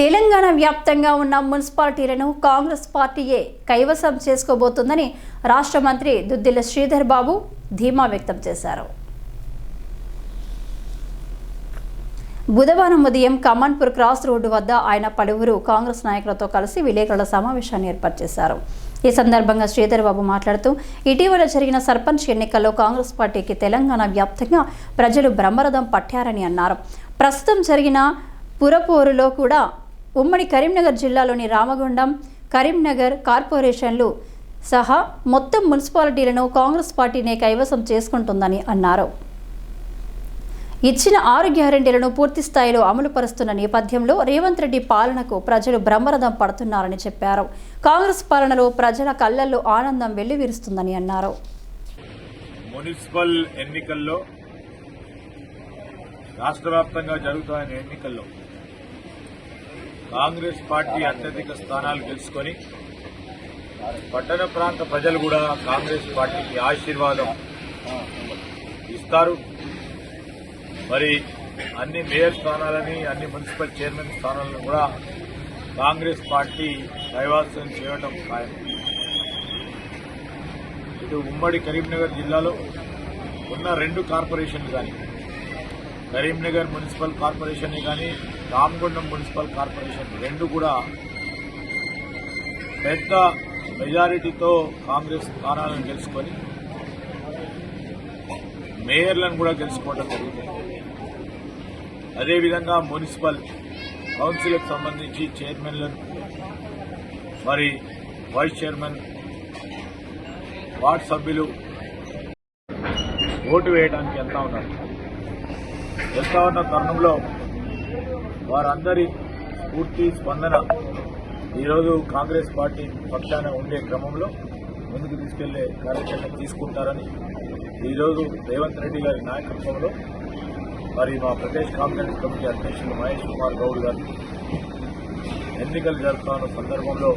తెలంగాణ వ్యాప్తంగా ఉన్న మున్సిపాలిటీలను కాంగ్రెస్ పార్టీయే కైవసం చేసుకోబోతుందని రాష్ట్ర మంత్రి దుద్దిల శ్రీధర్ బాబు ధీమా వ్యక్తం చేశారు. బుధవారం ఉదయం కమాన్పూర్ క్రాస్ రోడ్డు వద్ద ఆయన పలువురు కాంగ్రెస్ నాయకులతో కలిసి విలేకరుల సమావేశాన్ని ఏర్పాటు చేశారు. ఈ సందర్భంగా శ్రీధర్ బాబు మాట్లాడుతూ ఇటీవల జరిగిన సర్పంచ్ ఎన్నికల్లో కాంగ్రెస్ పార్టీకి తెలంగాణ వ్యాప్తంగా ప్రజలు బ్రహ్మరథం పట్టారని అన్నారు. ప్రస్తుతం జరిగిన పురపోరులో కూడా ఉమ్మడి కరీంనగర్ జిల్లాలోని రామగుండం కరీంనగర్ కార్పొరేషన్లు సహా మొత్తం మున్సిపాలిటీలను కాంగ్రెస్ పార్టీనే కైవసం చేసుకుంటుందని అన్నారు. ఇచ్చిన ఆరు గ్యారెంటీలను పూర్తి స్థాయిలో అమలు పరుస్తున్న నేపథ్యంలో రేవంత్ రెడ్డి పాలనకు ప్రజలు బ్రహ్మరథం పడుతున్నారని చెప్పారు. కాంగ్రెస్ పాలనలో ప్రజల కళ్ళల్లో ఆనందం వెల్లివిరుస్తుందని అన్నారు. మున్సిపల్ ఎన్నికల్లో రాష్ట్ర వ్యాప్తంగా జరుగుతున్న ఎన్నికల్లో కాంగ్రెస్ పార్టీ అత్యధిక స్థానాలు గెలుచుకొని పట్టణ ప్రాంత ప్రజలు కూడా కాంగ్రెస్ పార్టీకి ఆశీర్వాదం ఇస్తారు. మరి అన్ని మేయర్ స్థానాలని అన్ని మున్సిపల్ చైర్మన్ స్థానాలను కూడా కాంగ్రెస్ పార్టీ దైవాసం చేయడం ఖాయం. ఇటు ఉమ్మడి కరీంనగర్ జిల్లాలో ఉన్న రెండు కార్పొరేషన్లు కానీ కరీంనగర్ మున్సిపల్ కార్పొరేషన్ కానీ రామగుండం మున్సిపల్ కార్పొరేషన్ రెండు కూడా పెద్ద మెజారిటీతో కాంగ్రెస్ స్థానాలను గెలుచుకొని మేయర్లను కూడా గెలుచుకోవడం జరుగుతుంది అదేవిధంగా మున్సిపల్ కౌన్సిల్కి సంబంధించి చైర్మన్లను మరి వైస్ చైర్మన్ వార్డు సభ్యులు ఓటు వేయడానికి వెళ్తా ఉన్నారు? వెళ్తా ఉన్న తరుణంలో వారందరి స్ఫూర్తి స్పందన ఈరోజు కాంగ్రెస్ పార్టీ పక్షాన ఉండే క్రమంలో ముందుకు తీసుకెళ్ళే కార్యక్రమం తీసుకుంటారని ఈరోజు రేవంత్ రెడ్డి గారి నాయకత్వంలో మరి మా ప్రదేశ్ కాంగ్రెస్ కమిటీ అధ్యక్షులు మహేష్ కుమార్ గౌడ్ గారు ఎన్నికలు జరుపుతున్న సందర్భంలో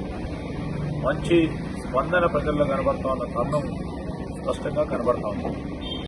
మంచి స్పందన ప్రజల్లో కనబడుతున్న తరుణం స్పష్టంగా కనబడతా ఉంది.